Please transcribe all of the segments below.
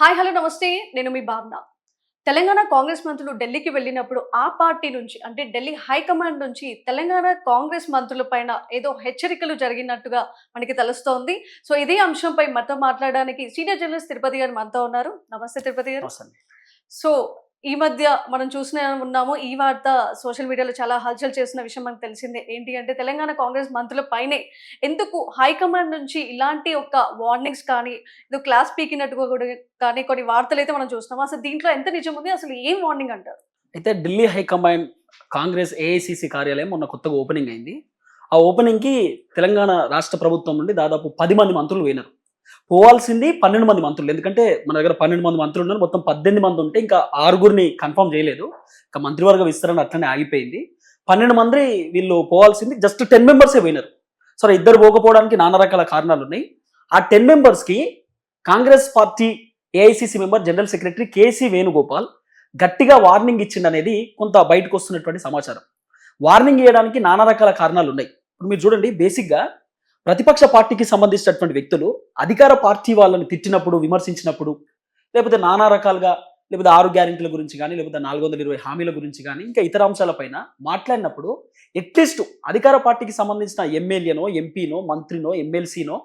Hi hello నమస్తే. నేను మీ భావన. తెలంగాణ కాంగ్రెస్ మంత్రులు ఢిల్లీకి వెళ్ళినప్పుడు ఆ పార్టీ నుంచి అంటే ఢిల్లీ హైకమాండ్ నుంచి తెలంగాణ కాంగ్రెస్ మంత్రుల పైన ఏదో హెచ్చరికలు జరిగినట్టుగా మనకి తెలుస్తోంది. సో ఇదే అంశంపై మనతో మాట్లాడడానికి సీనియర్ జర్నలిస్ట్ తిరుపతి గారు మనతో ఉన్నారు. నమస్తే తిరుపతి గారు. సో ఈ మధ్య మనం చూసిన ఉన్నాము ఈ వార్త సోషల్ మీడియాలో చాలా హల్చల్ చేసిన విషయం మనకు తెలిసిందే. ఏంటి అంటే తెలంగాణ కాంగ్రెస్ మంత్రుల పైనే ఎందుకు హైకమాండ్ నుంచి ఇలాంటి ఒక వార్నింగ్స్ కానీ ఏదో క్లాస్ పీకినట్టుగా కూడా కానీ కొన్ని వార్తలు అయితే మనం చూస్తున్నాం. అసలు దీంట్లో ఎంత నిజం ఉంది? అసలు ఏం వార్నింగ్ అంటారు? అయితే ఢిల్లీ హైకమాండ్ కాంగ్రెస్ ఏఐసిసి కార్యాలయం మొన్న కొత్తగా ఓపెనింగ్ అయింది. ఆ ఓపెనింగ్కి తెలంగాణ రాష్ట్ర ప్రభుత్వం నుండి దాదాపు పది మంది మంత్రులు పోయినారు. పోవాల్సింది పన్నెండు మంది మంత్రులు. ఎందుకంటే మన దగ్గర పన్నెండు మంది మంత్రులు ఉన్నారు. మొత్తం పద్దెనిమిది మంది ఉంటే ఇంకా ఆరుగురిని కన్ఫర్మ్ చేయలేదు. ఇంకా మంత్రివర్గ విస్తరణ అట్లనే ఆగిపోయింది. పన్నెండు మంది వీళ్ళు పోవాల్సింది జస్ట్ టెన్ మెంబర్సే పోయినారు. సరే ఇద్దరు పోకపోవడానికి నానా రకాల కారణాలు ఉన్నాయి. ఆ టెన్ మెంబర్స్కి Congress party AICC member general secretary KC Venugopal గట్టిగా వార్నింగ్ ఇచ్చింది అనేది కొంత బయటకు వస్తున్నటువంటి సమాచారం. వార్నింగ్ ఇవ్వడానికి నానా రకాల కారణాలు ఉన్నాయి. ఇప్పుడు మీరు చూడండి బేసిక్గా ప్రతిపక్ష పార్టీకి సంబంధించినటువంటి వ్యక్తులు అధికార పార్టీ వాళ్ళని తిట్టినప్పుడు విమర్శించినప్పుడు లేకపోతే నానా రకాలుగా లేకపోతే ఆరు గ్యారెంటీల గురించి కానీ లేకపోతే నాలుగు వందల ఇరవై హామీల గురించి కానీ ఇంకా ఇతర అంశాలపైన మాట్లాడినప్పుడు అట్లీస్ట్ అధికార పార్టీకి సంబంధించిన ఎమ్మెల్యేనో ఎంపీనో మంత్రినో ఎమ్మెల్సీనో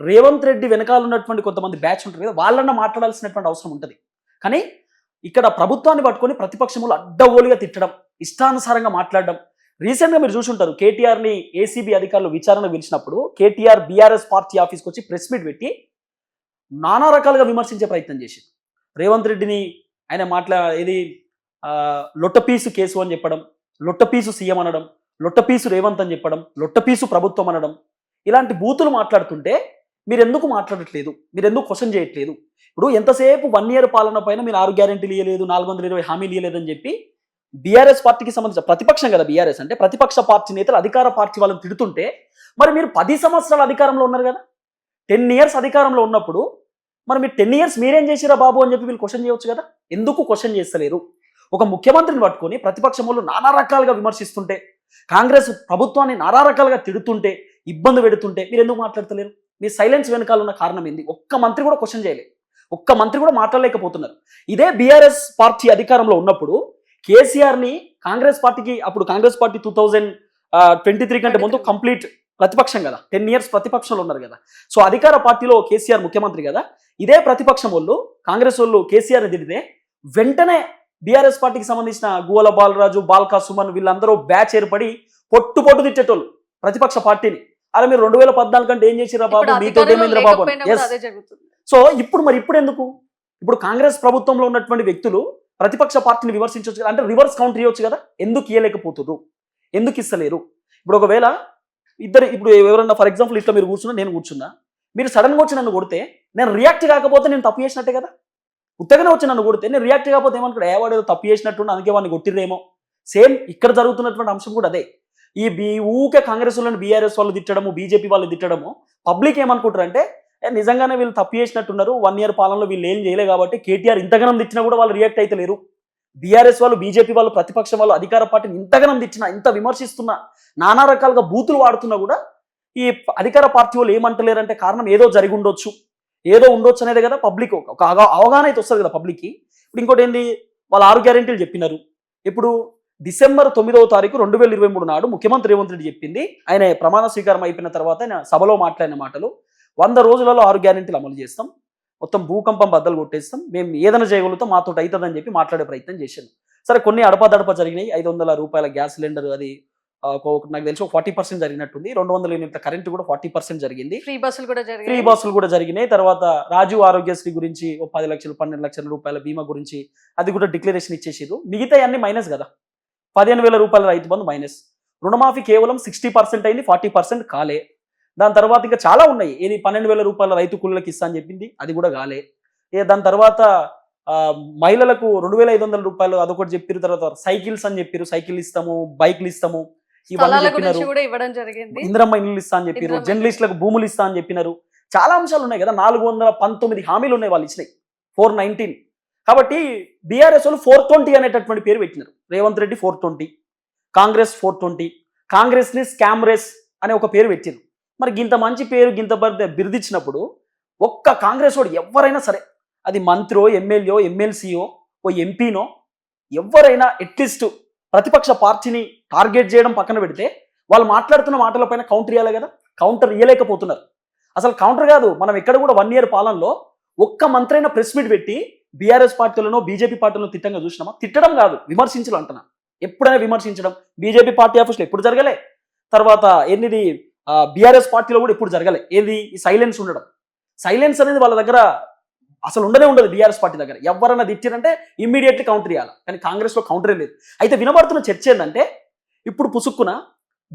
రేవంత్ రెడ్డి వెనకాల ఉన్నటువంటి కొంతమంది బ్యాచ్ ఉంటారు కదా వాళ్ళన్న మాట్లాడాల్సినటువంటి అవసరం ఉంటుంది. కానీ ఇక్కడ ప్రభుత్వాన్ని పట్టుకొని ప్రతిపక్షములు అడ్డగోలుగా తిట్టడం ఇష్టానుసారంగా మాట్లాడడం రీసెంట్గా మీరు చూసుంటారు కేటీఆర్ని ఏసీబీ అధికారులు విచారణ పిలిచినప్పుడు కేటీఆర్ బీఆర్ఎస్ పార్టీ ఆఫీస్కి వచ్చి ప్రెస్ మీట్ పెట్టి నానా రకాలుగా విమర్శించే ప్రయత్నం చేశారు రేవంత్ రెడ్డిని ఆయన మాట్లా ఇది లొట్టపీసు కేసు అని చెప్పడం లొట్టపీసు సీఎం అనడం లొట్టపీసు రేవంత్ అని చెప్పడం లొట్టపీసు ప్రభుత్వం అనడం ఇలాంటి బూతులు మాట్లాడుతుంటే మీరు ఎందుకు మాట్లాడట్లేదు? మీరు ఎందుకు క్వశ్చన్ చేయట్లేదు? ఇప్పుడు ఎంతసేపు వన్ ఇయర్ పాలన పైన మీరు ఆరు గ్యారెంటీలు ఇవ్వలేదు నాలుగు వందల ఇరవై హామీలు ఇవ్వలేదని చెప్పి బీఆర్ఎస్ పార్టీకి సంబంధించిన ప్రతిపక్షం కదా బీఆర్ఎస్ అంటే ప్రతిపక్ష పార్టీ నేతలు అధికార పార్టీ వాళ్ళని తిడుతుంటే మరి మీరు పది సంవత్సరాల అధికారంలో ఉన్నారు కదా? టెన్ ఇయర్స్ అధికారంలో ఉన్నప్పుడు మరి మీరు టెన్ ఇయర్స్ మీరేం చేసిరా బాబు అని చెప్పి వీళ్ళు క్వశ్చన్ చేయొచ్చు కదా? ఎందుకు క్వశ్చన్ చేస్తలేరు? ఒక ముఖ్యమంత్రిని పట్టుకొని ప్రతిపక్షములు నానా రకాలుగా విమర్శిస్తుంటే కాంగ్రెస్ ప్రభుత్వాన్ని నానా రకాలుగా తిడుతుంటే ఇబ్బంది పెడుతుంటే మీరు ఎందుకు మాట్లాడతలేరు? మీ సైలెన్స్ వెనకాల ఉన్న కారణం ఏంది? ఒక్క మంత్రి కూడా క్వశ్చన్ చేయలేదు ఒక్క మంత్రి కూడా మాట్లాడలేకపోతున్నారు. ఇదే బీఆర్ఎస్ పార్టీ అధికారంలో ఉన్నప్పుడు కేసీఆర్ని కాంగ్రెస్ పార్టీకి అప్పుడు Congress party two thousand twenty three కంటే ముందు కంప్లీట్ ప్రతిపక్షం కదా. టెన్ ఇయర్స్ ప్రతిపక్షంలో ఉన్నారు కదా. సో అధికార పార్టీలో కేసీఆర్ ముఖ్యమంత్రి కదా. ఇదే ప్రతిపక్షం వాళ్ళు కాంగ్రెస్ వాళ్ళు కేసీఆర్ని తిడితే వెంటనే బీఆర్ఎస్ పార్టీకి సంబంధించిన గువల బాలరాజు బాల్కా సుమన్ వీళ్ళందరూ బ్యాచ్ ఏర్పడి పొట్టు పొట్టు తిట్టేటోళ్ళు ప్రతిపక్ష పార్టీని. అలా మీరు రెండు వేల పద్నాలుగు కంటే ఏం చేసిరా బాబు? మీతో ఏమైందిరా బాబు సో ఇప్పుడు మరి ఇప్పుడు ఎందుకు? ఇప్పుడు కాంగ్రెస్ ప్రభుత్వంలో ఉన్నటువంటి వ్యక్తులు ప్రతిపక్ష పార్టీని విమర్శించవచ్చు కదా. అంటే రివర్స్ కౌంటర్ ఇవ్వచ్చు కదా. ఎందుకు ఇవ్వలేకపోతున్నారు ఎందుకు ఇస్తలేరు? ఇప్పుడు ఒకవేళ ఇద్దరు ఇప్పుడు ఎవరన్నా ఫర్ ఎగ్జాంపుల్ ఇట్లా మీరు కూర్చున్నా నేను కూర్చున్నా. మీరు సడన్గా వచ్చి నన్ను కొడితే నేను రియాక్ట్ కాకపోతే నేను తప్పు చేసినట్టే కదా? ఉత్తగానే వచ్చి నన్ను కొడితే నేను రియాక్ట్ కాకపోతే ఏమనుకో ఏ ఏదో తప్పు చేసినట్టు అందుకే వాడిని కొట్టిరేమో సేమ్ ఇక్కడ జరుగుతున్నటువంటి అంశం కూడా అదే. ఈ బీ ఊకే కాంగ్రెస్ వాళ్ళని బీఆర్ఎస్ వాళ్ళు తిట్టడము బీజేపీ వాళ్ళు తిట్టడము పబ్లిక్ ఏమనుకుంటారంటే నిజంగానే వీళ్ళు తప్పు చేసినట్టున్నారు. వన్ ఇయర్ పాలనలో వీళ్ళు ఏం చేయలే కాబట్టి కేటీఆర్ ఇంతగానం తెచ్చినా కూడా వాళ్ళు రియాక్ట్ అయితే లేరు. బీఆర్ఎస్ వాళ్ళు బీజేపీ వాళ్ళు ప్రతిపక్ష వాళ్ళు అధికార పార్టీని ఇంతగానం తెచ్చినా ఇంత విమర్శిస్తున్నా నానా రకాలుగా బూతులు వాడుతున్నా కూడా ఈ అధికార పార్టీ వాళ్ళు ఏమంటలేరంటే కారణం ఏదో జరిగి ఉండొచ్చు. ఏదో ఉండొచ్చు అనేది కదా పబ్లిక్ ఒక అవగాహన అయితే వస్తుంది కదా పబ్లిక్కి. ఇప్పుడు ఇంకోటి ఏంది? వాళ్ళు ఆరు గ్యారెంటీలు చెప్పినారు. ఇప్పుడు డిసెంబర్ తొమ్మిదవ తారీఖు రెండు వేల ఇరవై మూడు నాడు ముఖ్యమంత్రి రేవంత్ రెడ్డి చెప్పింది. ఆయన ప్రమాణ స్వీకారం అయిపోయిన తర్వాత ఆయన సభలో మాట్లాడిన మాటలు. వంద రోజులలో ఆరు గ్యారెంటీలు అమలు చేస్తాం. మొత్తం భూకంపం బద్దలు కొట్టేస్తాం. మేము ఏదైనా చేయగలుగుతాం మాతో అవుతుందని చెప్పి మాట్లాడే ప్రయత్నం చేశాను. సరే కొన్ని అడపదడప జరిగినాయి. ఐదు వందల రూపాయల గ్యాస్ సిలిండర్ అది ఒక- నాకు తెలిసి ఫార్టీ పర్సెంట్ జరిగినట్టుంది. రెండు వందల యూనిట్ల కరెంట్ కూడా ఫార్టీ పర్సెంట్ జరిగింది. ఫ్రీ బస్సులు కూడా ఫ్రీ జరిగాయి బస్సులు కూడా జరిగినాయి. తర్వాత రాజీవ్ ఆరోగ్యశ్రీ గురించి ఒక పది లక్షలు పన్నెండు లక్షల రూపాయల బీమా గురించి అది కూడా డిక్లరేషన్ ఇచ్చేసారు మిగతా అన్ని మైనస్ కదా. పదిహేను వేల రూపాయల రైతు బంధు మైనస్. రుణమాఫీ కేవలం సిక్స్టీ పర్సెంట్ అయింది ఫార్టీ పర్సెంట్ కాలే. దాని తర్వాత ఇంకా చాలా ఉన్నాయి. ఏది పన్నెండు వేల రూపాయల రైతు కూలీలకు ఇస్తా అని చెప్పింది అది కూడా కాలే. ఏ దాని తర్వాత మహిళలకు రెండు వేల ఐదు వందల రూపాయలు అదొకటి చెప్పారు తర్వాత సైకిల్స్ అని చెప్పారు. సైకిల్ ఇస్తాము బైక్లు ఇస్తాము ఇందిరమ్మ ఇల్లు ఇస్తా అని చెప్పారు. జర్నలిస్టులకు భూములు ఇస్తా అని చెప్పినారు. చాలా అంశాలు ఉన్నాయి కదా. నాలుగు వందల పంతొమ్మిది హామీలు ఉన్నాయి వాళ్ళు ఇచ్చినాయి. Four nineteen. కాబట్టి బీఆర్ఎస్ వాళ్ళు ఫోర్ ట్వంటీ అనేటటువంటి పేరు పెట్టినారు. Revanth Reddy four twenty Congress four twenty కాంగ్రెస్ని స్కామ్ రేస్ అనే ఒక పేరు పెట్టారు. మరి గింత మంచి పేరు గింత బర్ద బిరుదిచ్చినప్పుడు ఒక్క కాంగ్రెస్ వాడు ఎవరైనా సరే అది మంత్రో ఎమ్మెల్యే ఎమ్మెల్సీయో ఓ ఎంపీనో ఎవరైనా అట్లీస్ట్ ప్రతిపక్ష పార్టీని టార్గెట్ చేయడం పక్కన పెడితే వాళ్ళు మాట్లాడుతున్న మాటలపైన కౌంటర్ ఇవ్వాలి కదా కౌంటర్ ఇవ్వలేకపోతున్నారు అసలు కౌంటర్ కాదు మనం ఎక్కడ కూడా వన్ ఇయర్ పాలనలో ఒక్క మంత్రైనా ప్రెస్ మీట్ పెట్టి బీఆర్ఎస్ పార్టీలను బీజేపీ పార్టీలను తిట్టంగా చూసినామా? తిట్టడం కాదు విమర్శించడం అంటున్నా ఎప్పుడైనా విమర్శించడం బీజేపీ పార్టీ ఆఫీస్లో ఎప్పుడు జరగలే? తర్వాత ఎన్నిది బీఆర్ఎస్ పార్టీలో కూడా ఎప్పుడు జరగలే. ఏది? ఈ సైలెన్స్ ఉండడం. సైలెన్స్ అనేది వాళ్ళ దగ్గర అసలు ఉండనే ఉండదు బీఆర్ఎస్ పార్టీ దగ్గర. ఎవరన్నా తిట్టిరంటే ఇమ్మీడియట్లీ కౌంటర్ ఇవ్వాలి కానీ కాంగ్రెస్లో కౌంటరే లేదు. అయితే వినబడుతున్న చర్చ ఏంటంటే ఇప్పుడు పుసుక్కున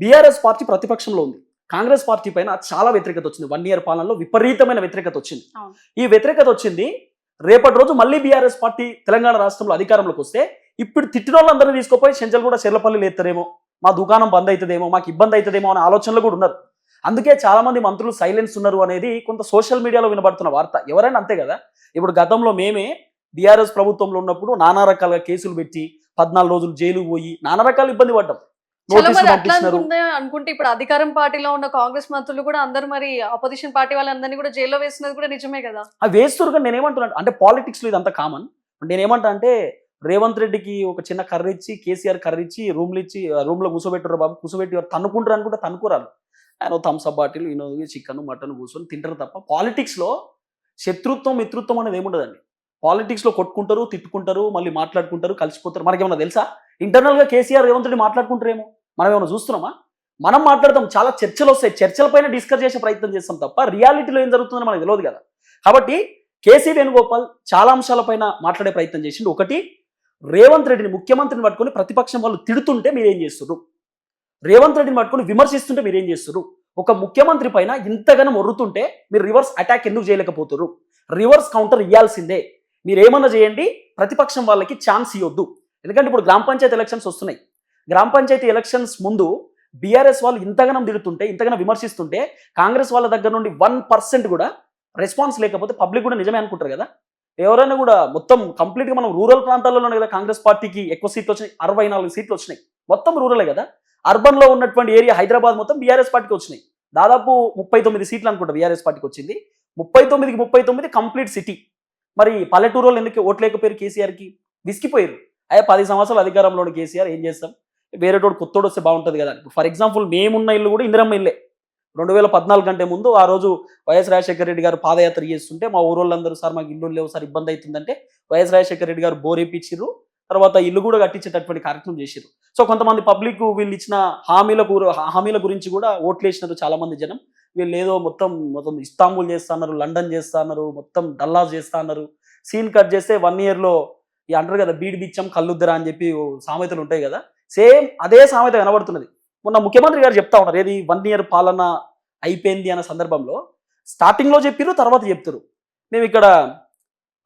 బీఆర్ఎస్ పార్టీ ప్రతిపక్షంలో ఉంది. కాంగ్రెస్ పార్టీ పైన చాలా వ్యతిరేకత వచ్చింది. వన్ ఇయర్ పాలనలో విపరీతమైన వ్యతిరేకత వచ్చింది. ఈ వ్యతిరేకత వచ్చింది. రేపటి రోజు మళ్ళీ బీఆర్ఎస్ పార్టీ తెలంగాణ రాష్ట్రంలో అధికారంలోకి వస్తే ఇప్పుడు తిట్టిన వాళ్ళందరినీ తీసుకుపోయి చెంచల్ కూడా చెర్లపల్లి లేస్తారేమో మా దుకాణం బంద్ అవుతుందేమో మాకు ఇబ్బంది అవుతుందేమో అనే ఆలోచనలు కూడా ఉన్నారు అందుకే చాలా మంది మంత్రులు సైలెన్స్ ఉన్నారు అనేది కొంత సోషల్ మీడియాలో వినబడుతున్న వార్త. ఎవరైనా అంతే కదా? ఇప్పుడు గతంలో మేమే బీఆర్ఎస్ ప్రభుత్వంలో ఉన్నప్పుడు నానా రకాలుగా కేసులు పెట్టి పద్నాలుగు రోజులు జైలు పోయి నానా రకాల ఇబ్బంది పడ్డాం. అనుకుంటే ఇప్పుడు అధికారం పార్టీలో ఉన్న కాంగ్రెస్ మంత్రులు కూడా అందరూ మరి అపోజిషన్ పార్టీ వాళ్ళందరినీ కూడా జైల్లో వేసినది కూడా నిజమే కదా? వేస్తున్నారు కానీ నేనేమంటున్నాను అంటే పాలిటిక్స్లో ఇదంతా కామన్ నేనేమంటా అంటే రేవంత్ రెడ్డికి ఒక చిన్న కర్ర ఇచ్చి కేసీఆర్ కర్ర ఇచ్చి రూమ్లు ఇచ్చి రూమ్లో కూర్చోబెట్టారు బాబు. కూర్చోబెట్టి వారు తన్నుకుంటారు అనుకుంటే తన్నుకోరాలు ఆయన థమ్స్అప్ బాటిల్ ఈయన చికెన్ మటన్ కూర్చొని తింటారు తప్ప పాలిటిక్స్లో శత్రుత్వం మిత్రుత్వం అనేది ఏముండదండి. పాలిటిక్స్లో కొట్టుకుంటారు తిట్టుకుంటారు మళ్ళీ మాట్లాడుకుంటారు కలిసిపోతారు. మనకేమన్నా తెలుసా? ఇంటర్నల్గా కేసీఆర్ రేవంత్ రెడ్డి మాట్లాడుకుంటారేమో. మనం ఏమైనా చూస్తున్నామా? మనం మాట్లాడతాం చాలా చర్చలు వస్తాయి. చర్చల పైన డిస్కస్ చేసే ప్రయత్నం చేస్తాం తప్ప రియాలిటీలో ఏం జరుగుతుందో మనకు తెలియదు కదా. కాబట్టి కేసీ వేణుగోపాల్ చాలా అంశాలపైన మాట్లాడే ప్రయత్నం చేసిండు. ఒకటి రేవంత్ రెడ్డిని ముఖ్యమంత్రిని పట్టుకొని ప్రతిపక్షం వాళ్ళు తిడుతుంటే మీరేం చేస్తున్నారు రేవంత్ రెడ్డిని పట్టుకొని విమర్శిస్తుంటే మీరేం చేస్తున్నారు ఒక ముఖ్యమంత్రి పైన ఇంతగానో మొర్రుతుంటే మీరు రివర్స్ అటాక్ ఎందుకు చేయలేకపోతున్నారు రివర్స్ కౌంటర్ ఇవ్వాల్సిందే మీరు ఏమన్నా చేయండి ప్రతిపక్షం వాళ్ళకి ఛాన్స్ ఇవ్వద్దు ఎందుకంటే ఇప్పుడు గ్రామ పంచాయతీ ఎలక్షన్స్ వస్తున్నాయి. గ్రామ పంచాయతీ ఎలక్షన్స్ ముందు బీఆర్ఎస్ వాళ్ళు ఇంతగానం తిడుతుంటే ఇంతగానం విమర్శిస్తుంటే కాంగ్రెస్ వాళ్ళ దగ్గర నుండి వన్ పర్సెంట్ కూడా రెస్పాన్స్ లేకపోతే పబ్లిక్ కూడా నిజమే అనుకుంటారు కదా? ఎవరైనా కూడా మొత్తం కంప్లీట్గా మనం రూరల్ ప్రాంతాల్లోనే కదా కాంగ్రెస్ పార్టీకి ఎక్కువ సీట్లు వచ్చినాయి అరవై నాలుగు సీట్లు వచ్చినాయి. మొత్తం రూరలే కదా? అర్బన్లో ఉన్నటువంటి ఏరియా హైదరాబాద్ మొత్తం బీఆర్ఎస్ పార్టీకి వచ్చినాయి. దాదాపు ముప్పై తొమ్మిది సీట్లు అనుకుంటా బీఆర్ఎస్ పార్టీకి వచ్చింది. ముప్పై తొమ్మిదికి ముప్పై తొమ్మిది కంప్లీట్ సిటీ మరి పల్లెటూరు వాళ్ళు ఎందుకు ఓట్లేకపోయారు కేసీఆర్కి? విసిగిపోయారు. అయ్యా పది సంవత్సరాలు అధికారంలో కేసీఆర్ ఏం చేస్తాం? వేరేటోడు కొత్తోడు వస్తే బాగుంటుంది కదా. ఫర్ ఎగ్జాంపుల్ మేమున్న ఇల్లు కూడా ఇందిరమ్మ ఇల్లే. రెండు వేల పద్నాలుగు కంటే ముందు ఆ రోజు వైఎస్ రాజశేఖర రెడ్డి గారు పాదయాత్ర చేస్తుంటే మా ఊరోళ్ళందరూ సార్ మాకు ఇల్లు లేవు సార్ ఇబ్బంది అవుతుందంటే వైఎస్ రాజశేఖర రెడ్డి గారు బోరేపించారు తర్వాత ఇల్లు కూడా కట్టించేటటువంటి కార్యక్రమం చేశారు సో కొంతమంది పబ్లిక్ వీళ్ళు ఇచ్చిన హామీల హామీల గురించి కూడా ఓట్లు వేసినారు చాలా మంది జనం. వీళ్ళు ఏదో మొత్తం మొత్తం ఇస్తాంబుల్ చేస్తున్నారు లండన్ చేస్తున్నారు మొత్తం డల్లాస్ చేస్తున్నారు. సీన్ కట్ చేస్తే వన్ ఇయర్లో ఈ అంటారు కదా బీడి బిచ్చం కల్లుద్దరా అని చెప్పి సామెతలు ఉంటాయి కదా. సేమ్ అదే సామెత కనబడుతున్నది. మొన్న ముఖ్యమంత్రి గారు చెప్తా ఉన్నారు ఏది వన్ ఇయర్ పాలన అయిపోయింది అన్న సందర్భంలో. స్టార్టింగ్లో చెప్పిర్రు తర్వాత చెప్తారు మేము ఇక్కడ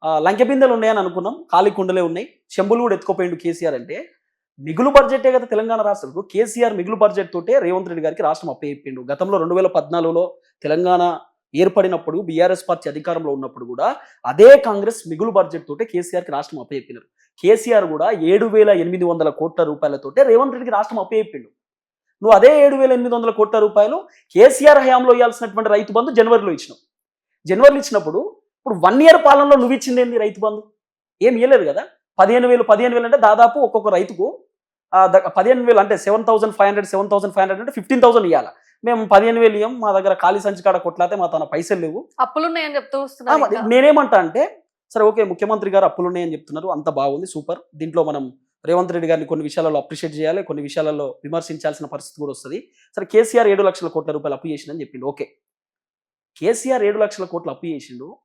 ఆ, లంకె బిందెలు ఉన్నాయని అనుకున్నాం ఖాళీ కుండలే ఉన్నాయి. చెంబులు కూడా ఎత్తుకోపోయిండు కేసీఆర్ అంటే. మిగులు బడ్జెటే కదా తెలంగాణ రాష్ట్రంలో. కేసీఆర్ మిగులు బడ్జెట్ తోటే రేవంత్ రెడ్డి గారికి రాష్ట్రం అప్పచెప్పిండు గతంలో రెండు వేల పద్నాలుగులో తెలంగాణ ఏర్పడినప్పుడు బీఆర్ఎస్ పార్టీ అధికారంలో ఉన్నప్పుడు కూడా అదే కాంగ్రెస్ మిగులు బడ్జెట్ తోటే కేసీఆర్కి రాష్ట్రం అప్పచెప్పినారు కేసీఆర్ కూడా ఏడు వేల ఎనిమిది వందల కోట్ల రూపాయలతోటే రేవంత్ రెడ్డికి రాష్ట్రం అప్పచెప్పిండు నువ్వు అదే ఏడు వేల ఎనిమిది వందల కోట్ల రూపాయలు కేసీఆర్ హయాంలో ఇవ్వాల్సినటువంటి రైతు బంధు జనవరిలో ఇచ్చినావు. జనవరిలో ఇచ్చినప్పుడు ఇప్పుడు వన్ ఇయర్ పాలనలో నువ్వు ఇచ్చింది ఏంది రైతు బంధు? ఏం ఇవ్వలేదు కదా? పదిహేను వేలు పదిహేను వేలు అంటే దాదాపు ఒక్కొక్క రైతుకు పదిహేను వేలు అంటే seven thousand five hundred seven thousand five hundred అంటే ఫిఫ్టీన్ థౌసండ్ ఇవ్వాలి మేము పదిహేను వేలు ఇవ్వం మా దగ్గర ఖాళీ సంచి కాడ కొట్లాతే మా తన పైసలు లేవు. అప్పులున్నాయని చెప్తూ. నేనేమంటా అంటే సరే ఓకే ముఖ్యమంత్రి గారు అప్పులు ఉన్నాయని చెప్తున్నారు అంత బాగుంది సూపర్. దీంట్లో మనం రేవంత్ రెడ్డి గారిని కొన్ని విషయాలలో అప్రిషియేట్ చేయాలి కొన్ని విషయాలలో విమర్శించాల్సిన పరిస్థితి కూడా వస్తుంది. సరే కేసీఆర్ ఏడు లక్షల కోట్ల రూపాయలు అప్పు చేసిందని చెప్పిండు. ఓకే. కేసీఆర్ ఏడు లక్షల కోట్లు అప్పు చేసిండు.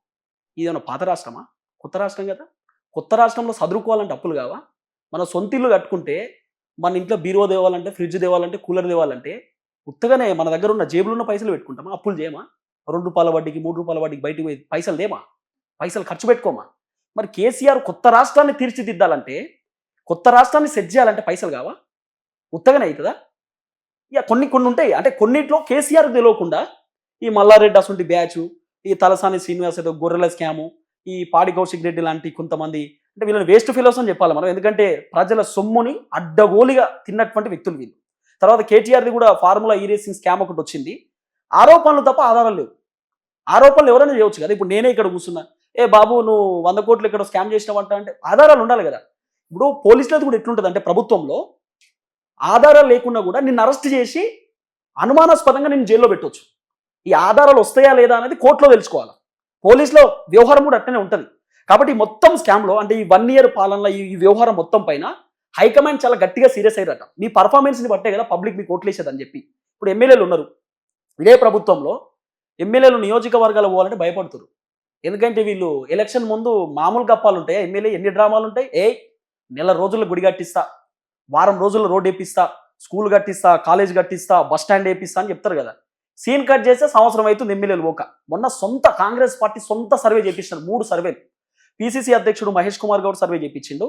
ఇదేమన్నా పాత రాష్ట్రమా? కొత్త రాష్ట్రం కదా. కొత్త రాష్ట్రంలో చదువుకోవాలంటే అప్పులు కావా? మన సొంత ఇల్లు కట్టుకుంటే మన ఇంట్లో బీరో తేవాలంటే ఫ్రిడ్జ్ తేవాలంటే కూలర్ తేవాలంటే ఉత్తగానే మన దగ్గర ఉన్న జేబులో ఉన్న పైసలు పెట్టుకుంటామా? అప్పులు చేయమా? రెండు రూపాయల వడ్డీకి మూడు రూపాయల వడ్డీకి బయటికి పోయి పైసలు దేమా పైసలు ఖర్చు పెట్టుకోమా? మరి కేసీఆర్ కొత్త రాష్ట్రాన్ని తీర్చిదిద్దాలంటే కొత్త రాష్ట్రాన్ని సెట్ చేయాలంటే పైసలు కావా? ఉత్తగానే అవుతుందా? ఇక కొన్ని కొన్ని ఉంటాయి. అంటే కొన్నిట్లో కేసీఆర్ తెలియకుండా ఈ మల్లారెడ్డి అసంటి బ్యాచ్ ఈ తలసాని శ్రీనివాస్ ఏదో గొర్రెల స్కాము ఈ పాడి కౌశిక్ రెడ్డి లాంటి కొంతమంది అంటే వీళ్ళని వేస్ట్ ఫిలోస్ అని చెప్పాలి మనం. ఎందుకంటే ప్రజల సొమ్ముని అడ్డగోలిగా తిన్నటువంటి వ్యక్తులు వీళ్ళు. తర్వాత కేటీఆర్ది కూడా ఫార్ములా ఈ రేసింగ్ స్కామ్ ఒకటి వచ్చింది. ఆరోపణలు తప్ప ఆధారాలు లేవు. ఆరోపణలు ఎవరైనా చేయవచ్చు కదా? ఇప్పుడు నేనే ఇక్కడ కూర్చున్నా. ఏ బాబు నువ్వు వంద కోట్లు ఇక్కడ స్కామ్ చేసినావంట అంటే ఆధారాలు ఉండాలి కదా. ఇప్పుడు పోలీసులది కూడా ఎట్లుంటుంది అంటే ప్రభుత్వంలో ఆధారాలు లేకుండా కూడా నిన్ను అరెస్ట్ చేసి అనుమానాస్పదంగా నేను జైల్లో పెట్టొచ్చు. ఈ ఆధారాలు వస్తాయా లేదా అనేది కోర్టులో తెలుసుకోవాలి? పోలీసులో వ్యవహారం కూడా అట్టనే ఉంటుంది. కాబట్టి మొత్తం స్కామ్లో అంటే ఈ వన్ ఇయర్ పాలనలో ఈ ఈ వ్యవహారం మొత్తం పైన హైకమాండ్ చాలా గట్టిగా సీరియస్ అయ్యారట. మీ పర్ఫార్మెన్స్ని బట్టే కదా పబ్లిక్ మీకు ఓట్లేసేదని చెప్పి. ఇప్పుడు ఎమ్మెల్యేలు ఉన్నారు. ఇదే ప్రభుత్వంలో ఎమ్మెల్యేలు నియోజకవర్గాలు పోవాలంటే భయపడుతున్నారు ఎందుకంటే వీళ్ళు ఎలక్షన్ ముందు మామూలు గప్పాలు ఉంటాయి ఎమ్మెల్యే? ఎన్ని డ్రామాలు ఉంటాయి ఏ నెల రోజుల్లో గుడి కట్టిస్తా వారం రోజుల్లో రోడ్ వేపిస్తా స్కూల్ కట్టిస్తా కాలేజ్ కట్టిస్తా బస్ స్టాండ్ వేపిస్తా అని చెప్తారు కదా. సీన్ కట్ చేస్తే సంవత్సరం అవుతుంది ఎమ్మెల్యేలు పోక. మొన్న సొంత కాంగ్రెస్ పార్టీ సొంత సర్వే చేపించినారు మూడు సర్వేలు. పిసిసి అధ్యక్షుడు మహేష్ కుమార్ గౌడ్ సర్వే చేపించిండు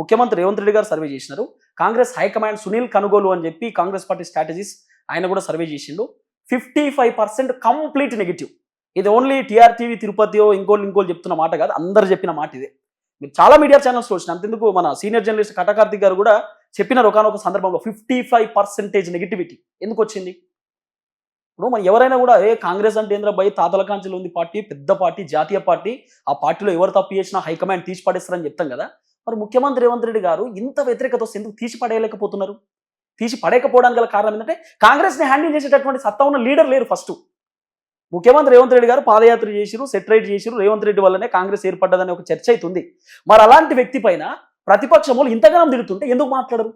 ముఖ్యమంత్రి రేవంత్ రెడ్డి గారు సర్వే చేసినారు కాంగ్రెస్ హైకమాండ్ సునీల్ కనుగోలు అని చెప్పి కాంగ్రెస్ పార్టీ స్ట్రాటజీస్ ఆయన కూడా సర్వే చేసిండు. Fifty five percent complete negative. ఇది ఓన్లీ టీఆర్టీవీ తిరుపతియో ఇంకోళ్ళు ఇంకోళ్ళు చెప్తున్న మాట కాదు అందరు చెప్పిన మాట ఇదే. మీరు చాలా మీడియా ఛానల్స్ వచ్చిన అంతెందుకు మన సీనియర్ జర్నలిస్ట్ కటకార్తిక్ గారు కూడా చెప్పినారు ఒకనొక సందర్భంలో ఫిఫ్టీ ఫైవ్ పర్సెంటేజ్ నెగిటివిటీ ఎందుకు వచ్చింది? ఇప్పుడు మనం ఎవరైనా కూడా ఏ కాంగ్రెస్ అంటే ఏంద్ర భయ? తాతల కాంచెలు ఉంది పార్టీ పెద్ద పార్టీ జాతీయ పార్టీ ఆ పార్టీలో ఎవరు తప్పు చేసినా హైకమాండ్ తీసి పడేస్తారని చెప్తాం కదా. మరి ముఖ్యమంత్రి రేవంత్ రెడ్డి గారు ఇంత వ్యతిరేకత వస్తే ఎందుకు తీసి పడేయలేకపోతున్నారు? తీసి పడేయకపోవడానికి గల కారణం ఏంటంటే కాంగ్రెస్ని హ్యాండిల్ చేసేటటువంటి సత్తా ఉన్న లీడర్ లేరు ఫస్ట్. ముఖ్యమంత్రి రేవంత్ రెడ్డి గారు పాదయాత్ర చేసిరు సెటరేట్ చేసిరు రేవంత్ రెడ్డి వల్లనే కాంగ్రెస్ ఏర్పడ్డదనే ఒక చర్చ అవుతుంది మరి అలాంటి వ్యక్తి పైన ప్రతిపక్షములు ఇంతగానం తిరుగుతుంటే ఎందుకు మాట్లాడరు?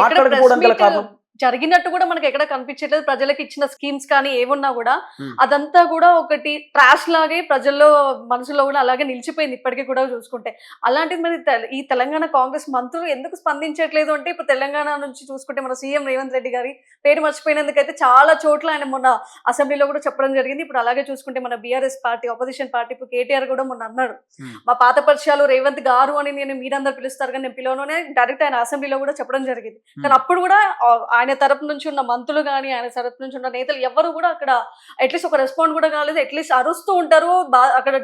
మాట్లాడుకోవడం గల కారణం? జరిగినట్టు కూడా మనకి ఎక్కడ కనిపించట్లేదు. ప్రజలకు ఇచ్చిన స్కీమ్స్ కానీ ఏమున్నా కూడా. అదంతా కూడా ఒకటి ట్రాష్ లాగే ప్రజల్లో మనసులో కూడా అలాగే నిలిచిపోయింది ఇప్పటికీ కూడా చూసుకుంటే. అలాంటిది మరి తెల- ఈ తెలంగాణ కాంగ్రెస్ మంత్రులు ఎందుకు స్పందించట్లేదు అంటే ఇప్పుడు తెలంగాణ నుంచి చూసుకుంటే మన సీఎం రేవంత్ రెడ్డి గారి పేరు మర్చిపోయినందుకైతే చాలా చోట్ల ఆయన మొన్న అసెంబ్లీలో కూడా చెప్పడం జరిగింది. ఇప్పుడు అలాగే చూసుకుంటే మన బీఆర్ఎస్ పార్టీ ఆపోజిషన్ పార్టీ ఇప్పుడు కేటీఆర్ కూడా మొన్న అన్నాడు. మా పాత పరిచయాలు రేవంత్ గారు అని నేను మీరందరూ పిలుస్తారు కానీ నేను పిలవను డైరెక్ట్ ఆయన అసెంబ్లీలో కూడా చెప్పడం జరిగింది. కానీ అప్పుడు కూడా ఆ, ఆయన తరపు నుంచి ఉన్న మంత్రులు కానీ ఆయన తరపు నుంచి ఉన్న నేతలు ఎవరు కూడా అక్కడ అట్లీస్ట్ ఒక రెస్పాండ్ కూడా కాలేదు. అట్లీస్ట్ అరుస్తూ ఉంటారు బా- అక్కడ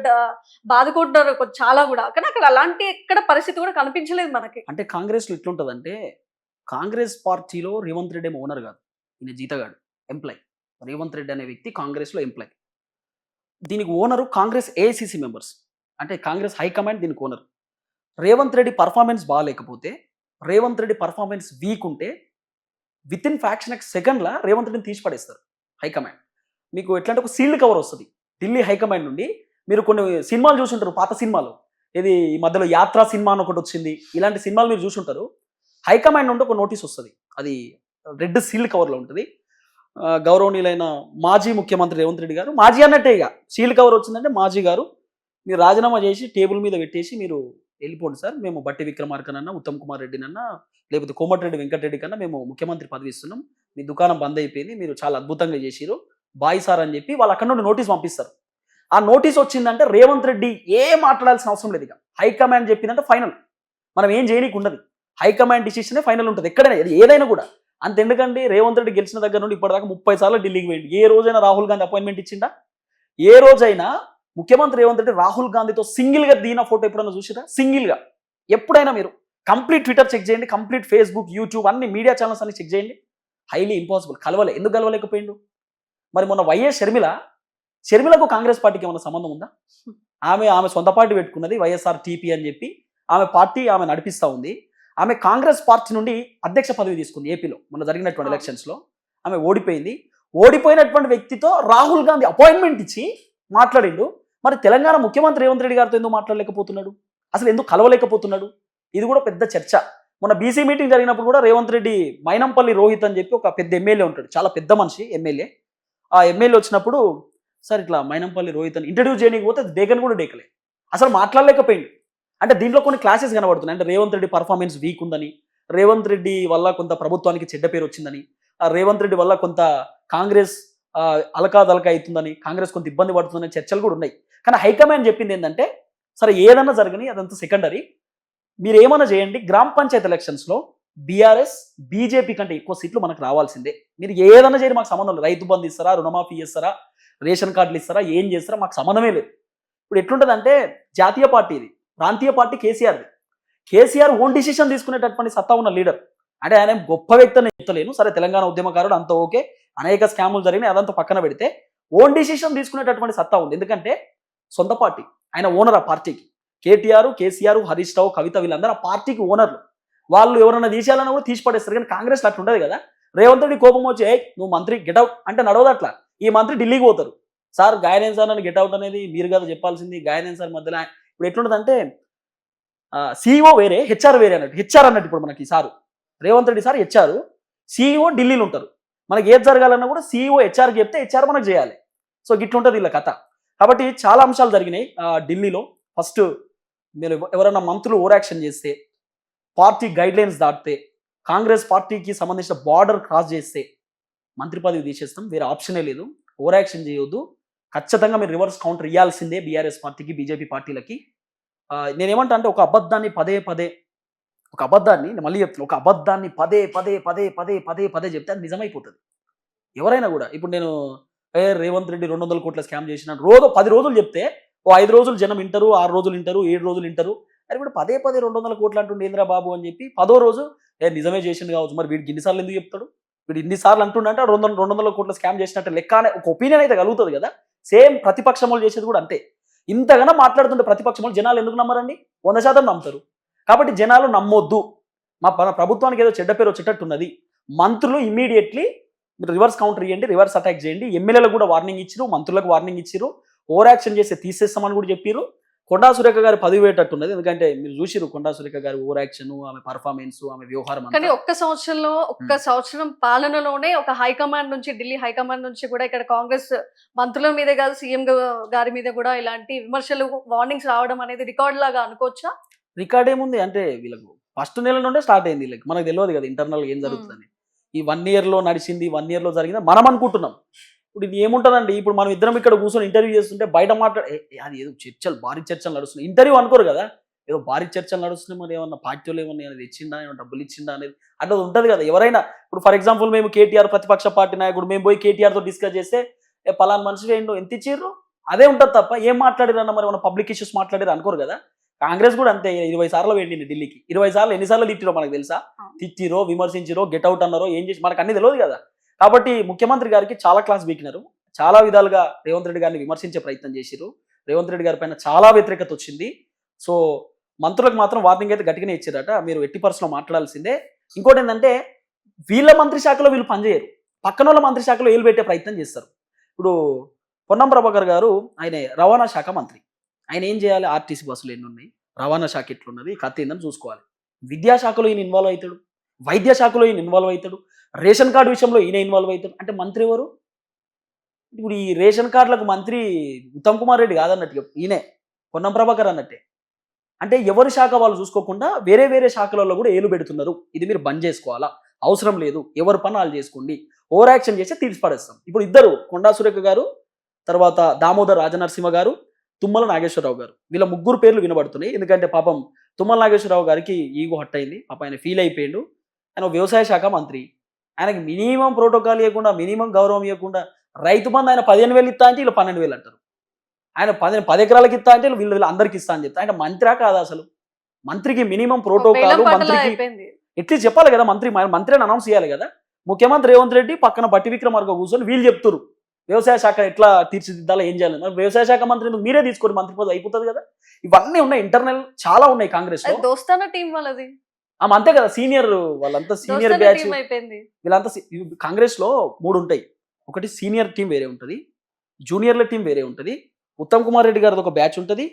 బాధకుంటున్నారు చాలా కూడా. కానీ అక్కడ అలాంటి ఎక్కడ పరిస్థితి కూడా కనిపించలేదు మనకి. అంటే కాంగ్రెస్లో ఎట్లుంటుందంటే కాంగ్రెస్ పార్టీలో రేవంత్ రెడ్డి ఏమో ఓనర్ కాదు. ఈయన జీతగాడు ఎంప్లాయ్ రేవంత్ రెడ్డి అనే వ్యక్తి కాంగ్రెస్లో ఎంప్లాయ్ దీనికి ఓనరు కాంగ్రెస్ ఏఐసిసి మెంబర్స్ అంటే కాంగ్రెస్ హైకమాండ్ దీనికి ఓనర్ రేవంత్ రెడ్డి పర్ఫార్మెన్స్ బాగాలేకపోతే రేవంత్ రెడ్డి పర్ఫార్మెన్స్ వీక్ ఉంటే విత్ ఇన్ ఫ్యాక్షన్ సెకండ్లా రేవంత్ రెడ్డిని తీసి పడేస్తారు హైకమాండ్ మీకు ఎట్లా అంటే ఒక సీల్డ్ కవర్ వస్తుంది. ఢిల్లీ హైకమాండ్ నుండి మీరు కొన్ని సినిమాలు చూసుంటారు పాత సినిమాలు. ఇది ఈ మధ్యలో యాత్ర సినిమా అని ఒకటి వచ్చింది. ఇలాంటి సినిమాలు మీరు చూసుంటారు. హైకమాండ్ నుండి ఒక నోటీస్ వస్తుంది. అది రెడ్ సీల్డ్ కవర్లో ఉంటుంది. గౌరవనీయులైన మాజీ ముఖ్యమంత్రి రేవంత్ రెడ్డి గారు మాజీ అన్నట్టే ఇక. సీల్డ్ కవర్ వచ్చిందంటే మాజీ గారు మీరు రాజీనామా చేసి టేబుల్ మీద పెట్టేసి మీరు వెళ్ళిపోండి సార్. మేము బట్టి విక్రమార్కనన్నా ఉత్తమ్ కుమార్ రెడ్డినన్నా లేకపోతే కోమటిరెడ్డి వెంకటరెడ్డి కన్నా మేము ముఖ్యమంత్రి పదవి ఇస్తున్నాం. మీ దుకాణం బంద్ అయిపోయింది. మీరు చాలా అద్భుతంగా చేసిరు బాయ్ సార్ అని చెప్పి వాళ్ళు అక్కడ నుండి నోటీస్ పంపిస్తారు. ఆ నోటీస్ వచ్చిందంటే రేవంత్ రెడ్డి ఏం మాట్లాడాల్సిన అవసరం లేదు ఇక. హైకమాండ్ చెప్పిందంటే ఫైనల్. మనం ఏం చేయనీకి ఉండదు. హైకమాండ్ డిసిషనే ఫైనల్ ఉంటుంది. ఎక్కడైనా ఏదైనా కూడా. అంత ఎందుకండి? రేవంత్ రెడ్డి గెలిచిన దగ్గర నుండి ఇప్పటిదాకా ముప్పై సార్లు ఢిల్లీకి పోయింది ఏ రోజైనా రాహుల్ గాంధీ అపాయింట్మెంట్ ఇచ్చిందా ఏ రోజైనా ముఖ్యమంత్రి రేవంత్ రెడ్డి రాహుల్ గాంధీతో సింగిల్గా దిగిన ఫోటో ఎప్పుడైనా చూసిరా? సింగిల్గా. ఎప్పుడైనా మీరు కంప్లీట్ ట్విట్టర్ చెక్ చేయండి కంప్లీట్ ఫేస్బుక్ యూట్యూబ్ అన్ని మీడియా ఛానల్స్ అన్ని చెక్ చేయండి. Highly impossible. కలవలే. ఎందుకు కలవలేకపోయిండు? మరి మొన్న వైఎస్ షర్మిల షర్మిలకు కాంగ్రెస్ పార్టీకి ఏమైనా సంబంధం ఉందా? ఆమె ఆమె సొంత పార్టీ పెట్టుకున్నది వైఎస్ఆర్ టీపీ అని చెప్పి ఆమె పార్టీ ఆమె నడిపిస్తూ ఉంది. ఆమె కాంగ్రెస్ పార్టీ నుండి అధ్యక్ష పదవి తీసుకుంది ఏపీలో మొన్న జరిగినటువంటి. ఎలక్షన్స్లో. ఆమె ఓడిపోయింది. ఓడిపోయినటువంటి వ్యక్తితో రాహుల్ గాంధీ అపాయింట్మెంట్ ఇచ్చి మాట్లాడిండు. మరి తెలంగాణ ముఖ్యమంత్రి రేవంత్ రెడ్డి గారితో ఎందుకు మాట్లాడలేకపోతున్నాడు? అసలు ఎందుకు కలవలేకపోతున్నాడు? ఇది కూడా పెద్ద చర్చ. మొన్న బీసీ మీటింగ్ జరిగినప్పుడు కూడా రేవంత్ రెడ్డి మైనంపల్లి రోహిత్ అని చెప్పి ఒక పెద్ద ఎమ్మెల్యే ఉంటాడు. చాలా పెద్ద మనిషి ఎమ్మెల్యే. ఆ ఎమ్మెల్యే వచ్చినప్పుడు సార్ ఇట్లా మైనంపల్లి రోహిత్ అని ఇంట్రడ్యూస్ చేయడానికి పోతే డేకన్ కూడా డేకలే అసలు మాట్లాడలేకపోయింది అంటే దీంట్లో కొన్ని క్లాసెస్ కనబడుతున్నాయి. అంటే రేవంత్ రెడ్డి పర్ఫార్మెన్స్ వీక్ ఉందని రేవంత్ రెడ్డి వల్ల కొంత ప్రభుత్వానికి చెడ్డ పేరు వచ్చిందని ఆ రేవంత్ రెడ్డి వల్ల కొంత కాంగ్రెస్ అలకాదలక అవుతుందని కాంగ్రెస్ కొంత ఇబ్బంది పడుతుందని చర్చలు కూడా ఉన్నాయి. కానీ హైకమాండ్ చెప్పింది ఏంటంటే సరే ఏదన్నా జరగని అదంతా సెకండరీ మీరు ఏమైనా చేయండి గ్రామ పంచాయత్ ఎలక్షన్స్లో బీఆర్ఎస్ బీజేపీ కంటే ఎక్కువ సీట్లు మనకు రావాల్సిందే. మీరు ఏదైనా చేయండి మాకు సంబంధం లేదు. రైతు బంధు ఇస్తారా రుణమాఫీ చేస్తారా రేషన్ కార్డులు ఇస్తారా ఏం చేస్తారా మాకు సంబంధమే లేదు. ఇప్పుడు ఎట్లుంటుందంటే జాతీయ పార్టీ ఇది. ప్రాంతీయ పార్టీ కేసీఆర్ది. కేసీఆర్ ఓన్ డిసిషన్ తీసుకునేటటువంటి సత్తా ఉన్న లీడర్ అంటే ఆయన గొప్ప వ్యక్తి అని చెప్తలేను. సరే తెలంగాణ ఉద్యమకారుడు అంత ఓకే. అనేక స్కాములు జరిగినాయి అదంతా పక్కన పెడితే ఓన్ డిసిషన్ తీసుకునేటటువంటి సత్తా ఉంది. ఎందుకంటే సొంత పార్టీ ఆయన ఓనర్ ఆ పార్టీకి. కేటీఆర్ కేసీఆర్ హరీష్ రావు కవిత వీళ్ళందరూ ఆ పార్టీకి ఓనర్లు వాళ్ళు ఎవరైనా తీసేయాలన్నా కూడా తీసి పడేస్తారు. కానీ కాంగ్రెస్ అట్లా ఉండదు కదా. రేవంత్ రెడ్డి కోపం వచ్చి నువ్వు మంత్రి గెటౌట్ అంటే నడవదు అట్లా. ఈ మంత్రి ఢిల్లీకి పోతారు. సార్ గాయనేన్ సార్ నన్ను గెటౌట్ అనేది మీరు కదా చెప్పాల్సింది. గాయనేన్ సార్ మధ్యలో ఇప్పుడు ఎట్లుంటుందంటే సిఇఓ వేరే హెచ్ఆర్ వేరే అన్నట్టు. హెచ్ఆర్ అన్నట్టు ఇప్పుడు మనకి sir. Revanth Reddy sir HR CEO ఢిల్లీలో ఉంటారు. మనకి ఏది జరగాలన్నా కూడా సిఇఓ హెచ్ఆర్ చెప్తే హెచ్ఆర్ మనకు చేయాలి. సో గిట్లుంటుంది వీళ్ళ కథ. కాబట్టి చాలా అంశాలు జరిగినాయి. ఢిల్లీలో ఫస్ట్ మీరు ఎవరైనా మంత్రులు ఓర్యాక్షన్ చేస్తే పార్టీ గైడ్ లైన్స్ దాటితే కాంగ్రెస్ పార్టీకి సంబంధించిన బార్డర్ క్రాస్ చేస్తే మంత్రి పదవి తీసేస్తాం వేరే ఆప్షనే లేదు. ఓవర్ చేయొద్దు. ఖచ్చితంగా మీరు రివర్స్ కౌంటర్ ఇవ్వాల్సిందే బీఆర్ఎస్ పార్టీకి బీజేపీ పార్టీలకి. నేనేమంటా అంటే ఒక అబద్ధాన్ని పదే పదే ఒక అబద్ధాన్ని నేను మళ్ళీ చెప్తున్నా ఒక అబద్ధాన్ని పదే పదే పదే పదే పదే పదే చెప్తే అది నిజమైపోతుంది. ఎవరైనా కూడా ఇప్పుడు నేను ఏ రేవంత్ రెడ్డి రెండు వందల కోట్ల స్కామ్ చేసిన రోజు పది రోజులు చెప్తే ఓ ఐదు రోజులు జనం వింటారు ఆరు రోజులు వింటారు ఏడు రోజులు వింటారు అరే ఇప్పుడు పదే పదే రెండు వందల కోట్లు అంటుండే ఏంద్రా బాబు అని చెప్పి పదో రోజు ఏ నిజమే చేసింది కావచ్చు మరి వీడికి ఇన్నిసార్లు ఎందుకు చెప్తాడు? వీడు ఇన్నిసార్లు అంటుండంటే రెండు వందల రెండు వందల కోట్ల స్కామ్ చేసినట్టు లెక్క అనే ఒక ఒపీనియన్ అయితే కలుగుతుంది కదా? సేమ్ ప్రతిపక్షములు చేసేది కూడా అంతే. ఇంతగానో మాట్లాడుతుంటే ప్రతిపక్షములు జనాలు ఎందుకు నమ్మరండి? వంద శాతం నమ్ముతారు. కాబట్టి జనాలు నమ్మొద్దు. మా మన ప్రభుత్వానికి ఏదో చెడ్డ పేరు వచ్చేటట్టున్నది మంత్రులు ఇమ్మీడియట్లీ మీరు రివర్స్ కౌంటర్ ఇవ్వండి రివర్స్ అటాక్ చేయండి. ఎమ్మెల్యేలకు కూడా వార్నింగ్ ఇచ్చిరు మంత్రులకు వార్నింగ్ ఇచ్చిరు. ఓవర్ యాక్షన్ చేస్తే తీసేస్తామని కూడా చెప్పారు. కొండా సురేఖ గారి పదవి వేటట్టున్నది ఎందుకంటే మీరు చూసిరు కొండా సురేఖ గారి ఓవర్ యాక్షన్ ఆమె పర్ఫార్మెన్స్ ఆమె వ్యవహారం. కానీ ఒక్క సంవత్సరంలో ఒక్క సంవత్సరం పాలనలోనే ఒక హైకమాండ్ నుంచి ఢిల్లీ హైకమాండ్ నుంచి కూడా ఇక్కడ కాంగ్రెస్ మంత్రుల మీదే కాదు సీఎం గారి మీద కూడా ఇలాంటి విమర్శలు వార్నింగ్స్ రావడం అనేది రికార్డ్ లాగా అనుకోవచ్చా? రికార్డ్ ఏముంది? అంటే వీళ్ళకు ఫస్ట్ నెల నుండే స్టార్ట్ అయింది వీళ్ళకి. మనకు తెలియదు కదా ఇంటర్నల్ ఏం జరుగుతుందని. ఈ వన్ ఇయర్లో నడిచింది వన్ ఇయర్లో జరిగింది మనం అనుకుంటున్నాం. ఇప్పుడు ఇది ఏముంటుందండి? ఇప్పుడు మనం ఇద్దరం ఇక్కడ కూర్చొని ఇంటర్వ్యూ చేస్తుంటే బయట మాట్లాడే అది ఏదో చర్చలు భారీ చర్చలు నడుస్తున్నాయి. ఇంటర్వ్యూ అనుకోరు కదా? ఏదో భారీ చర్చలు నడుస్తున్నాయి మరి ఏమన్నా పార్టీలు ఏమన్నా అనేది ఇచ్చిందా ఏమన్నా డబ్బులు ఇచ్చిందా అనేది అంటే ఉంటుంది కదా. ఎవరైనా ఇప్పుడు ఫర్ ఎగ్జాంపుల్ మేము కేటీఆర్ ప్రతిపక్ష పార్టీ నాయకుడు మేము పోయి కేటీఆర్తో డిస్కస్ చేస్తే ఏ పలానా మనిషి ఏంటో ఎంత ఇచ్చిర్రు? అదే ఉంటుంది తప్ప ఏం మాట్లాడారన్న మరి మన పబ్లిక్ ఇష్యూస్ మాట్లాడారు అనుకోరు కదా? కాంగ్రెస్ కూడా అంతే ఇరవై సార్లు వెళ్ళింది ఢిల్లీకి. ఇరవై సార్లు ఎన్నిసార్లు తిట్టిరో మనకు తెలుసా? తిట్టిరో విమర్శించిరో గెట్ అవుట్ అన్నారో ఏం చేసి మనకు అన్ని తెలియదు కదా. కాబట్టి ముఖ్యమంత్రి గారికి చాలా క్లాస్ బీకినారు చాలా విధాలుగా రేవంత్ రెడ్డి గారిని విమర్శించే ప్రయత్నం చేసిరు రేవంత్ రెడ్డి గారి పైన చాలా వ్యతిరేకత వచ్చింది. సో మంత్రులకు మాత్రం వార్నింగ్ అయితే గట్టిగానే ఇచ్చారట. మీరు ఎట్టి పరిస్థితిలో మాట్లాడాల్సిందే. ఇంకోటి ఏంటంటే వీళ్ళ మంత్రి శాఖలో వీళ్ళు పనిచేయరు. పక్కన వాళ్ళ మంత్రి శాఖలో వీళ్ళు పెట్టే ప్రయత్నం చేస్తారు. ఇప్పుడు పొన్నం ప్రభాకర్ గారు ఆయన రవాణా శాఖ మంత్రి. ఆయన ఏం చేయాలి? ఆర్టీసీ బస్సులు ఎన్ని ఉన్నాయి? రవాణా శాఖ ఎట్లున్నది? కథ ఏందని చూసుకోవాలి. విద్యాశాఖలో ఈయన ఇన్వాల్వ్ అవుతాడు. వైద్య శాఖలో ఈయన ఇన్వాల్వ్ అవుతాడు. రేషన్ కార్డు విషయంలో ఈయన ఇన్వాల్వ్ అవుతాడు. అంటే మంత్రి ఎవరు? ఇప్పుడు ఈ రేషన్ కార్డులకు మంత్రి ఉత్తమ్ కుమార్ రెడ్డి కాదన్నట్టు ఈయనే. పొన్నం ప్రభాకర్ అన్నట్టే. అంటే ఎవరి శాఖ వాళ్ళు చూసుకోకుండా వేరే వేరే శాఖలలో కూడా ఏలు పెడుతున్నారు. ఇది మీరు బంద్ చేసుకోవాలా? అవసరం లేదు. ఎవరి పని వాళ్ళు చేసుకోండి. ఓవర్ యాక్షన్ చేస్తే తీర్చి పడేస్తాం ఇప్పుడు ఇద్దరు కొండా సురేఖ గారు తర్వాత దామోదర్ రాజనరసింహ గారు తుమ్మల నాగేశ్వరరావు గారు. వీళ్ళ ముగ్గురు పేర్లు వినబడుతున్నాయి. ఎందుకంటే పాపం తుమ్మల నాగేశ్వరరావు గారికి ఈగో హట్ అయింది. పాపం ఆయన ఫీల్ అయిపోయిండు. ఆయన వ్యవసాయ శాఖ మంత్రి. ఆయనకి మినిమం ప్రోటోకాల్ ఇవ్వకుండా మినిమం గౌరవం ఇవ్వకుండా రైతు బంధు ఆయన పదిహేను వేలు ఇస్తా అంటే వీళ్ళు పన్నెండు వేలు అంటారు. ఆయన పది పది ఎకరాలకి ఇస్తా అంటే వీళ్ళు వీళ్ళు అందరికి ఇస్తా అని చెప్తా ఆయన మంత్రా కాదా అసలు? మంత్రికి మినిమం ప్రోటోకాల్ మంత్రికి ఎట్లీస్ట్ చెప్పాలి కదా మంత్రి మంత్రి అని అనౌన్స్ చేయాలి కదా. ముఖ్యమంత్రి రేవంత్ రెడ్డి పక్కన బట్టి విక్రమార్క కూర్చొని వీళ్ళు చెప్తున్నారు వ్యవసాయ శాఖ ఎట్లా తీర్చిదిద్దాలో ఏం చేయాలి. మరి వ్యవసాయ శాఖ మంత్రి మీరే తీసుకోండి మంత్రి పదవి అయిపోతుంది కదా. ఇవన్నీ ఉన్నాయి ఇంటర్నల్ చాలా ఉన్నాయి కాంగ్రెస్ దోస్తానా టీం వాళ్ళది? ఆమె అంతే కదా సీనియర్ వాళ్ళంతా సీనియర్ బ్యాచ్ వీళ్ళంతా కాంగ్రెస్లో మూడు ఉంటాయి. ఒకటి సీనియర్ టీం వేరే ఉంటుంది జూనియర్ల టీం వేరే ఉంటుంది. ఉత్తమ్ కుమార్ రెడ్డి గారిది ఒక బ్యాచ్ ఉంటుంది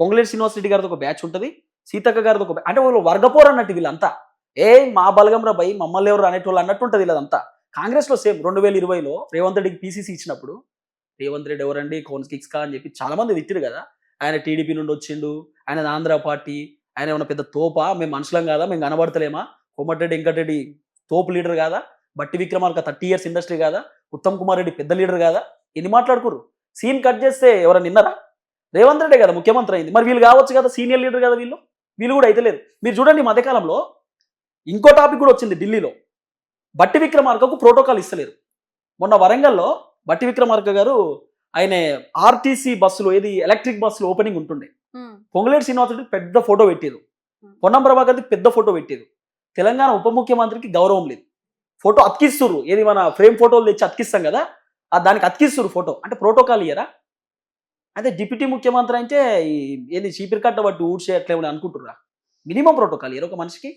పొంగులేటి శ్రీనివాస్ రెడ్డి గారిది ఒక బ్యాచ్ ఉంటుంది సీతక్క గారిది ఒక అంటే వాళ్ళు వర్గపోరు అన్నట్టు వీళ్ళంతా. ఏ మా బలగం రా భయ్ మమ్మల్ని ఎవరు అనేటోళ్ళు అన్నట్టు ఉంటుంది వీళ్ళదంతా. కాంగ్రెస్లో సేమ్ రెండు వేల ఇరవైలో రేవంత్ రెడ్డికి పీసీసీ ఇచ్చినప్పుడు రేవంత్ రెడ్డి ఎవరండి? కోన్స్ కిక్స్ కా? అని చెప్పి చాలా మంది తిట్టిరు కదా. ఆయన టీడీపీ నుండి వచ్చిండు ఆయన ఆంధ్ర పార్టీ ఆయన ఏమైనా పెద్ద తోపా? మేము మనుషులం కాదా? మేము కనబడతలేమా? కోమటిరెడ్డి వెంకటరెడ్డి తోపు లీడర్ కాదా? బట్టి విక్రమార్క థర్టీ ఇయర్స్ ఇండస్ట్రీ కాదా? ఉత్తమ్ కుమార్ రెడ్డి పెద్ద లీడర్ కాదా? ఎన్ని మాట్లాడుకోరు సీన్ కట్ చేస్తే ఎవరైనా నిన్నరా రేవంత్ రెడ్డి కదా ముఖ్యమంత్రి అయింది. మరి వీళ్ళు కావచ్చు కదా సీనియర్ లీడర్ కదా వీళ్ళు? వీళ్ళు కూడా అయితే లేరు. మీరు చూడండి మధ్యకాలంలో ఇంకో టాపిక్ కూడా వచ్చింది ఢిల్లీలో. బట్టి విక్రమార్కకు ప్రోటోకాల్ ఇస్తలేరు. మొన్న వరంగల్లో బట్టి విక్రమార్క గారు ఆయన ఆర్టీసీ బస్సులు ఏది ఎలక్ట్రిక్ బస్సులు ఓపెనింగ్ ఉంటుండే. పొంగులేటి శ్రీనివాసుడికి పెద్ద ఫోటో పెట్టేది పొన్నం ప్రభాకర్ది పెద్ద ఫోటో పెట్టేది తెలంగాణ ఉప ముఖ్యమంత్రికి గౌరవం లేదు. ఫోటో అతికిస్తుర్రు. ఏది మన ఫ్రేమ్ ఫోటోలు తెచ్చి అతికిస్తాం కదా ఆ దానికి అతికిస్తుర్రు ఫోటో. అంటే ప్రోటోకాల్ ఇయ్యరా? అదే డిప్యూటీ ముఖ్యమంత్రి అంటే ఏది చీపిరి కట్ట బట్టి ఊడ్చేయట్లేమని అనుకుంటుర్రా? మినిమం ప్రోటోకాల్ ఏదో ఒక మనిషికి?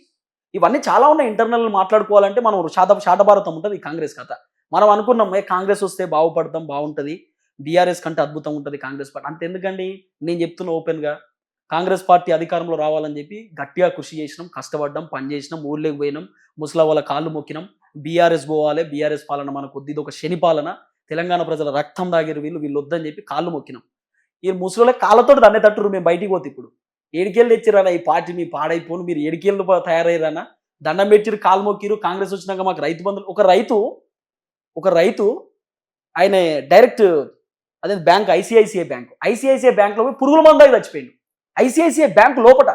ఇవన్నీ చాలా ఉన్నాయి ఇంటర్నల్ మాట్లాడుకోవాలంటే మనం శాత శాతభారతం ఉంటుంది కాంగ్రెస్ కథ. మనం అనుకున్నాం ఏ కాంగ్రెస్ వస్తే బాగుపడతాం బాగుంటుంది. బీఆర్ఎస్ కంటే అద్భుతం ఉంటుంది కాంగ్రెస్ పార్టీ. అంత ఎందుకండి? నేను చెప్తున్నా ఓపెన్గా కాంగ్రెస్ పార్టీ అధికారంలో రావాలని చెప్పి గట్టిగా కృషి చేసినాం కష్టపడ్డాం పని చేసినాం ఊర్లోకి పోయినాం ముసలా వాళ్ళ కాళ్ళు మొక్కినాం. బీఆర్ఎస్ పోవాలి బీఆర్ఎస్ పాలన మనకు కొద్ది ఇది ఒక శని పాలన. తెలంగాణ ప్రజల రక్తం దాగిరు వీళ్ళు వీళ్ళు వద్దని చెప్పి కాళ్ళు మొక్కినాం. ఈ ముసలి కాళ్ళతో దన్నే తట్టురు మేము బయటికి పోతే ఇప్పుడు. ఏడికేళ్ళు తెచ్చిరానా ఈ పార్టీ మీ పాడైపోను మీరు ఏడికేళ్ళు తయారయ్యారనా దండం పెట్టిరు కాలు మొక్కిరు కాంగ్రెస్ వచ్చినాక మాకు రైతు బంధువులు. ఒక రైతు ఒక రైతు ఆయన డైరెక్ట్ అదే బ్యాంక్ ఐసిఐసిఐ బ్యాంక్. ఐసిఐసిఐ బ్యాంక్లో పోయి పురుగుల మందాకి చచ్చిపోయింది ఐసిఐసిఐ బ్యాంక్ లోపట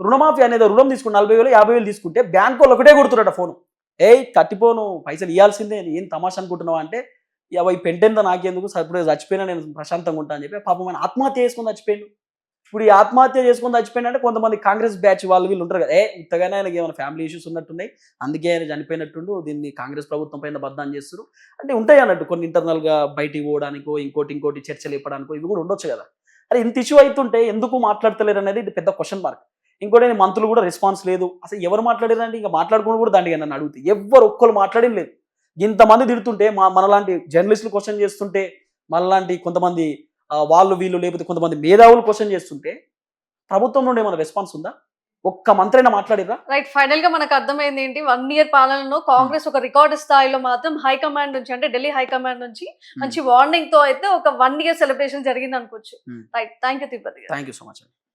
రుణమాఫీ అనేది రుణం తీసుకుని నలభై వేలు యాభై వేలు తీసుకుంటే బ్యాంక్ వాళ్ళు ఒకటే కొడుతున్నాడు ఫోను. ఏయ్ కట్టిపోను పైసలు ఇవ్వాల్సిందే ఏం తమాషా అనుకుంటున్నావు అంటే అవి పెంటెంత నాకెందుకు సరిపడే చచ్చిపోయినా నేను ప్రశాంతంగా ఉంటా అని చెప్పి పాపం ఆయన ఆత్మహత్య చేసుకుని చచ్చిపోయిండు. ఇప్పుడు ఈ ఆత్మహత్య చేసుకుని చచ్చిపోయిన అంటే కొంతమంది కాంగ్రెస్ బ్యాచ్ వాళ్ళు వీళ్ళు ఉంటారు కదా. ఏ ఇంతగానే ఆయనకి ఏమైనా ఫ్యామిలీ ఇష్యూస్ ఉన్నట్టున్నాయి? అందుకే ఆయన చనిపోయినట్టుండు దీన్ని కాంగ్రెస్ ప్రభుత్వం పైన బద్దాం చేస్తారు అంటే ఉంటాయి అన్నట్టు కొన్ని ఇంటర్నల్గా బయటికి పోవడానికో ఇంకోటి ఇంకోటి చర్చలు ఇప్పడానికో ఇవి కూడా ఉండొచ్చు కదా. అరే ఇంత ఇష్యూ అవుతుంటే ఎందుకు మాట్లాడతలేరు అనేది ఇది పెద్ద క్వశ్చన్ మార్క్ ఇంకోటి మంత్రులు కూడా రెస్పాన్స్ లేదు. అసలు ఎవరు మాట్లాడారంటే ఇంకా మాట్లాడుకుని కూడా దాండిగా నన్ను అడిగితే. ఎవ్వరు ఒక్కరు మాట్లాడడం లేదు. ఇంతమంది తిడుతుంటే మా మనలాంటి జర్నలిస్టులు క్వశ్చన్ చేస్తుంటే మనలాంటి కొంతమంది వాళ్ళు వీళ్ళు లేకపోతే కొంతమంది మేధావులు క్వశ్చన్ చేస్తుంటే ప్రభుత్వం నుండి ఏమైనా రెస్పాన్స్ ఉందా? ఒక్క మంత్రి అయినా మాట్లాడిరా రైట్ ఫైనల్గా మనకు అర్థమైంది ఏంటి? వన్ ఇయర్ పాలనలో కాంగ్రెస్ ఒక రికార్డు స్థాయిలో మాత్రం హైకమాండ్ నుంచి అంటే ఢిల్లీ హైకమాండ్ నుంచి మంచి వార్నింగ్తో అయితే ఒక వన్ ఇయర్ సెలబ్రేషన్ జరిగింది అనుకోవచ్చు Hmm. Right thank you Tirupati thank you so much